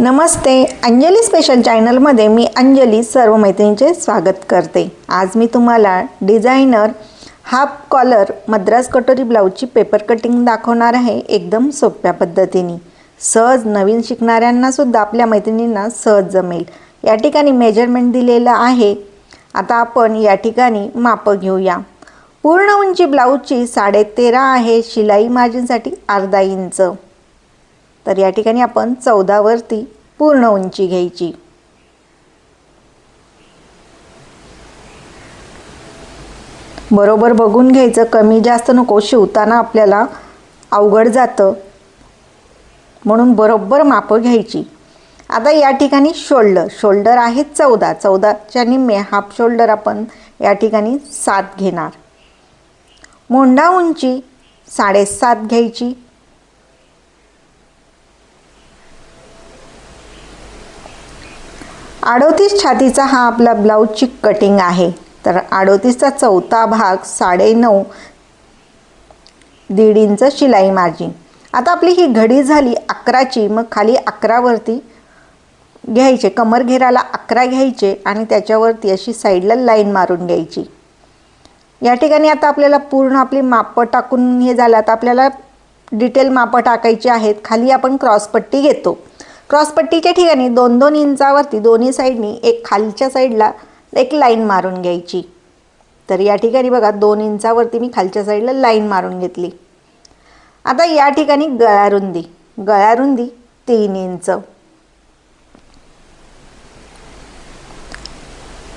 नमस्ते Anjali special चॅनलमध्ये मी अंजली सर्व मैत्रिणींचे स्वागत करते. आज मी तुम्हाला डिझायनर हाफ कॉलर मद्रास कटोरी ब्लाऊजची पेपर कटिंग दाखवणार आहे एकदम सोप्या पद्धतीने. सहज नवीन शिकणाऱ्यांनासुद्धा आपल्या मैत्रिणींना सहज जमेल. या ठिकाणी मेजरमेंट दिलेलं आहे. आता आपण या ठिकाणी मापं घेऊया. पूर्ण उंची ब्लाऊजची साडेतेरा आहे. शिलाई मार्जिनसाठी अर्धा इंच. तर या ठिकाणी आपण चौदावरती पूर्ण उंची घ्यायची. बरोबर बघून घ्यायचं कमी जास्त नको शिवताना आपल्याला अवघड जातं. म्हणून बरोबर मापं घ्यायची. आता या ठिकाणी शोल्डर शोल्डर आहे चौदा. चौदाच्या निम्मे हाफ शोल्डर आपण या ठिकाणी सात घेणार. मोंडा उंची साडेसात घ्यायची. अडोतीस छातीचा हा आपला ब्लाऊजची कटिंग आहे. तर अडोतीसचा चौथा भाग साडेनऊ दीड इंच शिलाई मार्जिन आता आपली ही घडी झाली अकराची मग खाली अकरावरती घ्यायचे कमर घेराला अकरा घ्यायचे आणि त्याच्यावरती अशी साईडला लाईन मारून घ्यायची. या ठिकाणी आता आपल्याला पूर्ण आपली मापं टाकून हे झालं. आता आपल्याला डिटेल मापं टाकायची आहेत. खाली आपण क्रॉसपट्टी घेतो. क्रॉसपट्टीच्या ठिकाणी दोन दोन इंचावरती दोन्ही साईडनी एक खालच्या साईडला एक लाईन मारून घ्यायची. तर या ठिकाणी बघा दोन इंचावरती मी खालच्या साईडला लाईन मारून घेतली. आता या ठिकाणी गळारुंदी गळारुंदी तीन इंच.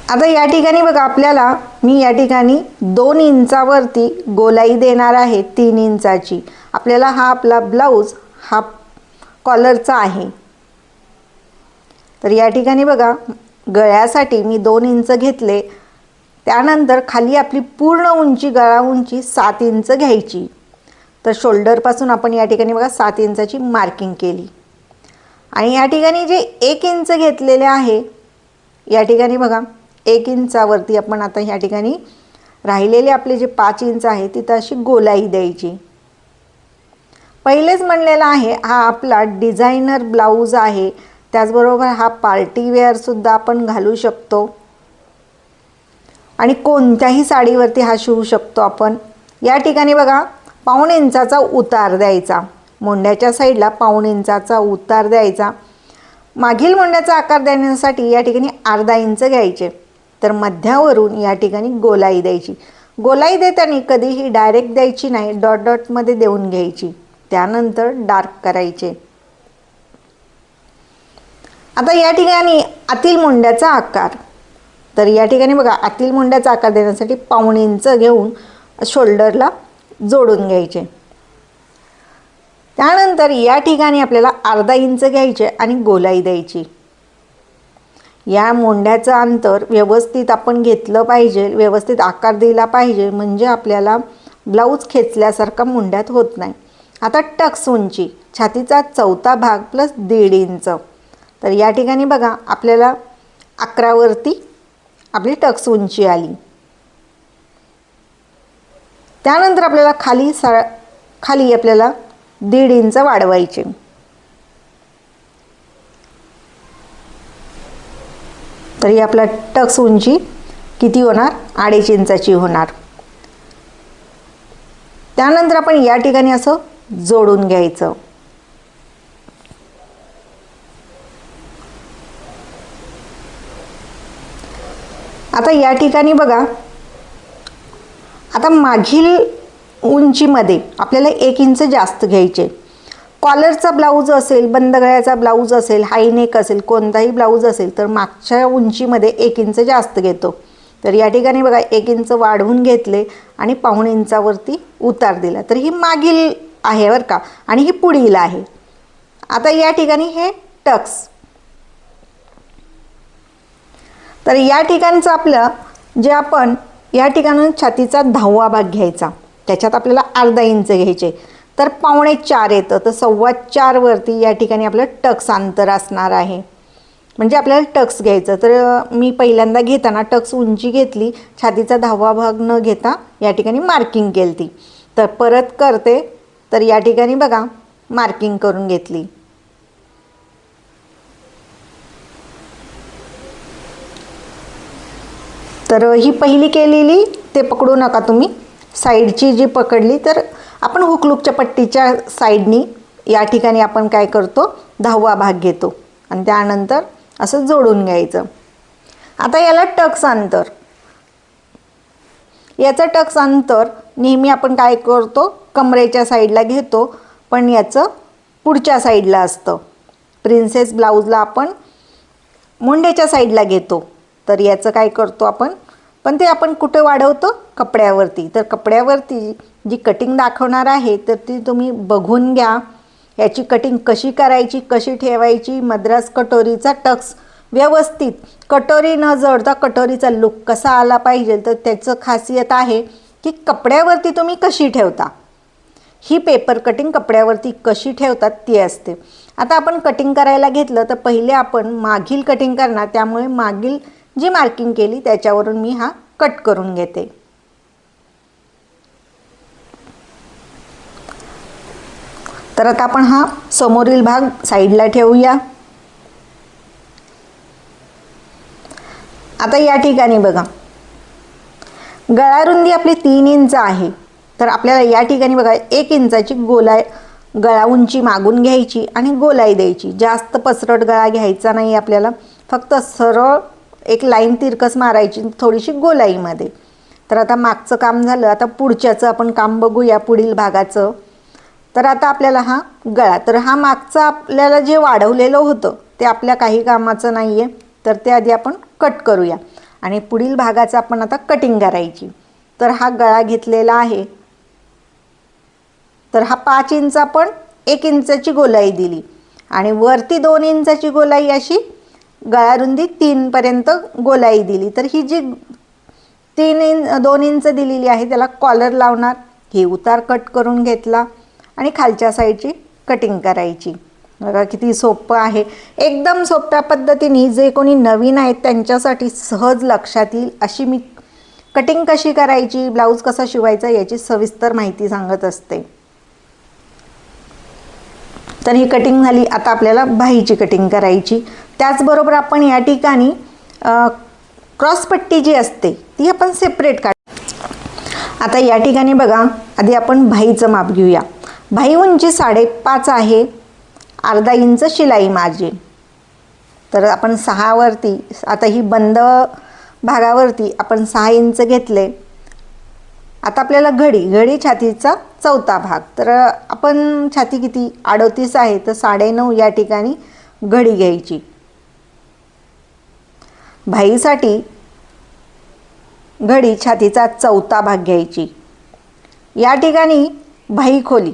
आता या ठिकाणी बघा आपल्याला मी या ठिकाणी दोन इंचावरती गोलाई देणार आहे तीन इंचाची. आपल्याला हा आपला ब्लाऊज हा कॉलरचा आहे. तर या ठिकाणी बघा गळ्यासाठी मी दोन इंच घेतले. त्यानंतर खाली आपली पूर्ण उंची गळा उंची सात इंच घ्यायची. तर शोल्डरपासून आपण या ठिकाणी बघा सात इंचाची मार्किंग केली. आणि या ठिकाणी जे एक इंच घेतलेले आहे या ठिकाणी बघा एक इंचावरती आपण आता ह्या ठिकाणी राहिलेले आपले जे पाच इंच आहे तिथं अशी गोलाई द्यायची. पहिलेच म्हणलेलं आहे हा आपला डिझायनर ब्लाऊज आहे. त्याचबरोबर हा पार्टीवेअरसुद्धा आपण घालू शकतो. आणि कोणत्याही साडीवरती हा शिवू शकतो आपण. या ठिकाणी बघा पाऊण इंचाचा उतार द्यायचा. मोंड्याच्या साईडला पाऊण इंचाचा उतार द्यायचा. मागील मोंड्याचा आकार देण्यासाठी या ठिकाणी अर्धा इंच घ्यायचे. तर मध्यावरून या ठिकाणी गोलाई द्यायची. गोलाई देताना कधीही डायरेक्ट द्यायची नाही डॉट डॉटमध्ये देऊन घ्यायची. त्यानंतर डार्क करायचे. आता या ठिकाणी आतील मुंड्याचा आकार. तर या ठिकाणी बघा आतील मुंड्याचा आकार देण्यासाठी पाहुणींचं इंच घेऊन शोल्डरला जोडून घ्यायचे. त्यानंतर या ठिकाणी आपल्याला अर्धा इंच घ्यायचे आणि गोलाई द्यायची. या मोंड्याचं अंतर व्यवस्थित आपण घेतलं पाहिजे व्यवस्थित आकार दिला पाहिजे म्हणजे आपल्याला ब्लाऊज खेचल्यासारखा मुंड्यात होत नाही. आता टक्स उंची छातीचा चौथा भाग प्लस दीड इंच. तर या ठिकाणी बघा आपल्याला अकरावरती आपली टक्स उंची आली. त्यानंतर आपल्याला खाली सा खाली आपल्याला दीड इंच वाढवायचे. तरी आपला टक्स उंची किती होणार? अडीच इंचाची होणार. त्यानंतर आपण या ठिकाणी असं जोडून घ्यायचं. आता या ठिकाणी बघा. आता मागील उंचीमध्ये आपल्याला एक इंच जास्त घ्यायचे. कॉलरचा ब्लाऊज असेल बंद गळ्याचा ब्लाऊज असेल हायनेक असेल कोणताही ब्लाऊज असेल तर मागच्या उंचीमध्ये एक इंच जास्त घेतो. तर या ठिकाणी बघा एक इंच वाढवून घेतले आणि पाऊण इंचावरती उतार दिला. तर ही मागील आहे बरं का? आणि ही पुढील आहे. आता या ठिकाणी हे टक्स. तर या ठिकाणचं आपलं जे आपण या ठिकाणून छातीचा दहावा भाग घ्यायचा. त्याच्यात आपल्याला अर्धा इंच घ्यायचे. तर पावणे चार येतं. तर सव्वा चारवरती या ठिकाणी आपलं टक्स अंतर असणार आहे. म्हणजे आपल्याला टक्स घ्यायचं. तर मी पहिल्यांदा घेताना टक्स उंची घेतली. छातीचा दहावा भाग न घेता या ठिकाणी मार्किंग केली ती तर परत करते. तर या ठिकाणी बघा मार्किंग करून घेतली. तर ही पहिली केलेली ते पकडू नका तुम्ही. साईडची जी पकडली तर आपण हुकलूकच्या पट्टीच्या साईडनी या ठिकाणी आपण काय करतो दहावा भाग घेतो आणि त्यानंतर असं जोडून घ्यायचं. आता याला टक्स अंतर. याचं टक्स अंतर नेहमी आपण काय करतो कमरेच्या साईडला घेतो पण याचं पुढच्या साईडला असतं. प्रिन्सेस ब्लाऊजला आपण मुंडेच्या साईडला घेतो. तर याचं काय करतो आपण? पण ते आपण कुठं वाढवतो? कपड्यावरती. तर कपड्यावरती जी कटिंग दाखवणार आहे तर ती तुम्ही बघून घ्या. याची कटिंग कशी करायची कशी ठेवायची? मद्रास कटोरीचा टक्स व्यवस्थित. कटोरी न जडता कटोरीचा लुक कसा आला पाहिजे? तर त्याचं खासियत आहे की कपड्यावरती तुम्ही कशी ठेवता? ही पेपर कटिंग कपड्यावरती कशी ठेवतात ती असते. आता आपण कटिंग करायला घेतलं तर पहिले आपण मागील कटिंग करणार. त्यामुळे मागील जी मार्किंग केली त्याच्यावरून मी हा कट करून घेते. तर आता आपण हा समोरील भाग साईडला ठेवूया. आता या ठिकाणी बघा. गळारुंदी आपली तीन इंच आहे. तर आपल्याला या ठिकाणी बघा एक इंचाची गोलाय गळा उंची मागून घ्यायची आणि गोलाई द्यायची. जास्त पसरट गळा घ्यायचा नाही आपल्याला. फक्त सरळ एक लाईन तिरकस मारायची थोडीशी गोलाईमध्ये. तर आता मागचं काम झालं आता पुढच्याचं आपण काम बघूया पुढील भागाचं. तर आता आपल्याला हा गळा तर हा मागचा आपल्याला जे वाढवलेलं होतं ते आपल्या काही कामाचं नाही आहे तर ते आधी आपण कट करूया. आणि पुढील भागाचं आपण आता कटिंग करायची. तर हा गळा घेतलेला आहे. तर हा पाच इंच आपण एक इंचाची गोलाई दिली. आणि वरती दोन इंचाची गोलाई अशी गळारुंदी तीनपर्यंत गोलाई दिली. तर ही जी तीन इंच दोन इंच दिलेली आहे त्याला कॉलर लावणार. हे उतार कट करून घेतला आणि खालच्या साईडची कटिंग करायची. बघा किती सोपं आहे. एकदम सोप्या पद्धतीने जे कोणी नवीन आहेत त्यांच्यासाठी सहज लक्षात येईल अशी मी कटिंग कशी करायची ब्लाऊज कसा शिवायचा याची सविस्तर माहिती सांगत असते. तर ही कटिंग झाली. आता आपल्याला बाहीची कटिंग करायची. त्याचबरोबर आपण या ठिकाणी क्रॉसपट्टी जी असते ती आपण सेपरेट काढ आता या ठिकाणी बघा आधी आपण भाईचं माप घेऊया. भाई उंची साडेपाच आहे अर्धा इंच शिलाई मार्जिन. तर आपण सहावरती आता ही बंद भागावरती आपण सहा इंच घेतले. आता आपल्याला घडी घडी छातीचा चौथा भाग. तर आपण छाती किती? अडोतीस आहे. तर साडेनऊ या ठिकाणी घडी घ्यायची. भाईसाठी घडी छातीचा चौथा भाग घ्यायची. या ठिकाणी भाई खोली.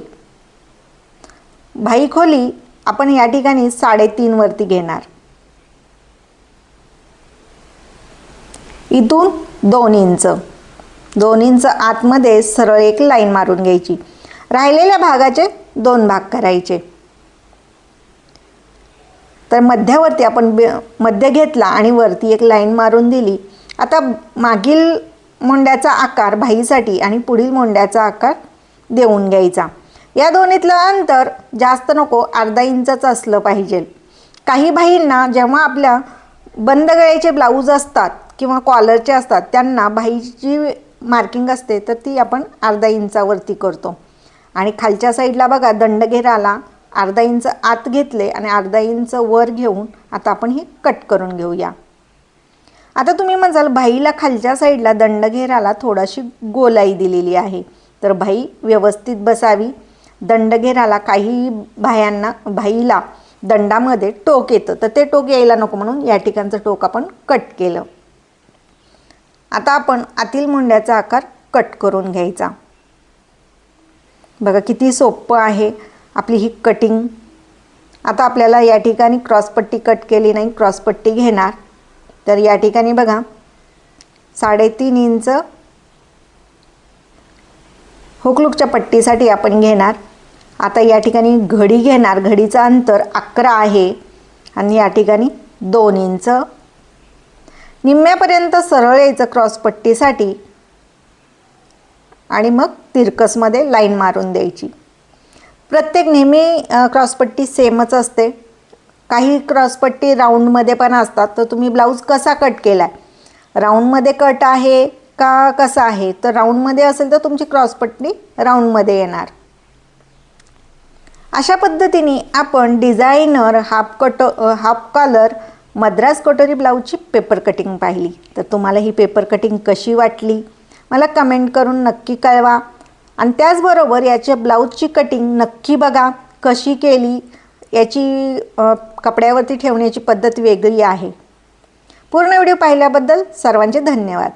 भाई खोली आपण या ठिकाणी साडेतीनवरती घेणार. इथून दोन इंच. दोन इंच आतमध्ये सरळ एक लाईन मारून घ्यायची. राहिलेल्या भागाचे दोन भाग करायचे. तर मध्यावरती आपण बे मध्य घेतला आणि वरती एक लाईन मारून दिली. आता मागील मोंड्याचा आकार भाईसाठी आणि पुढील मोंड्याचा आकार देऊन घ्यायचा. या दोन्हीतलं अंतर जास्त नको अर्धा इंचाचं असलं पाहिजे. काही भाईंना जेव्हा आपल्या बंद गळ्याचे ब्लाऊज असतात किंवा कॉलरचे असतात त्यांना भाईची मार्किंग असते तर ती आपण अर्धा इंचावरती करतो. आणि खालच्या साईडला बघा दंडघेराला अर्धा इंच आत घेतले आणि अर्धा इंच वर घेऊन आता आपण हे कट करून घेऊया. आता तुम्ही म्हणजाल भाईला खालच्या साईडला दंडघेराला थोडाशी गोलाई दिलेली आहे. तर भाई व्यवस्थित बसावी. दंडघेराला काही भायांना भाईला दंडामध्ये टोक येतं. तर ते टोक यायला नको म्हणून या ठिकाणचं टोक आपण कट केलं. आता आपण आतील मुंड्याचा आकार कट करून घ्यायचा. बघा किती सोपं आहे. आपली ही कटिंग आता आपल्याला या ठिकाणी क्रॉसपट्टी कट केली नाही क्रॉसपट्टी घेणार. तर या ठिकाणी बघा साडेतीन इंच हुकलुकच्या पट्टीसाठी आपण घेणार. आता या ठिकाणी घडी घेणार घडीचं अंतर अकरा आहे. आणि या ठिकाणी दोन इंच. निम्म्यापर्यंत सरळ यायचं क्रॉसपट्टीसाठी आणि मग तिरकसमध्ये लाईन मारून द्यायची. प्रत्येक नेहमी क्रॉसपट्टी सेमच असते. काही क्रॉसपट्टी राऊंडमध्ये पण असतात. तर तुम्ही ब्लाऊज कसा कट केला आहे राऊंडमध्ये कट आहे का कसं आहे? तर राऊंडमध्ये असेल तर तुमची क्रॉसपट्टी राऊंडमध्ये येणार. अशा पद्धतीने आपण designer half cut half collar Madras कटोरी ब्लाऊजची पेपर कटिंग पाहिली. तर तुम्हाला ही पेपर कटिंग कशी वाटली? मला कमेंट करून नक्की कळवा. आणि त्याचबरोबर याच्या ब्लाऊजची कटिंग नक्की बघा कशी केली याची कपड्यावरती ठेवण्याची पद्धत वेगळी आहे. पूर्ण व्हिडिओ पाहिल्याबद्दल सर्वांचे धन्यवाद.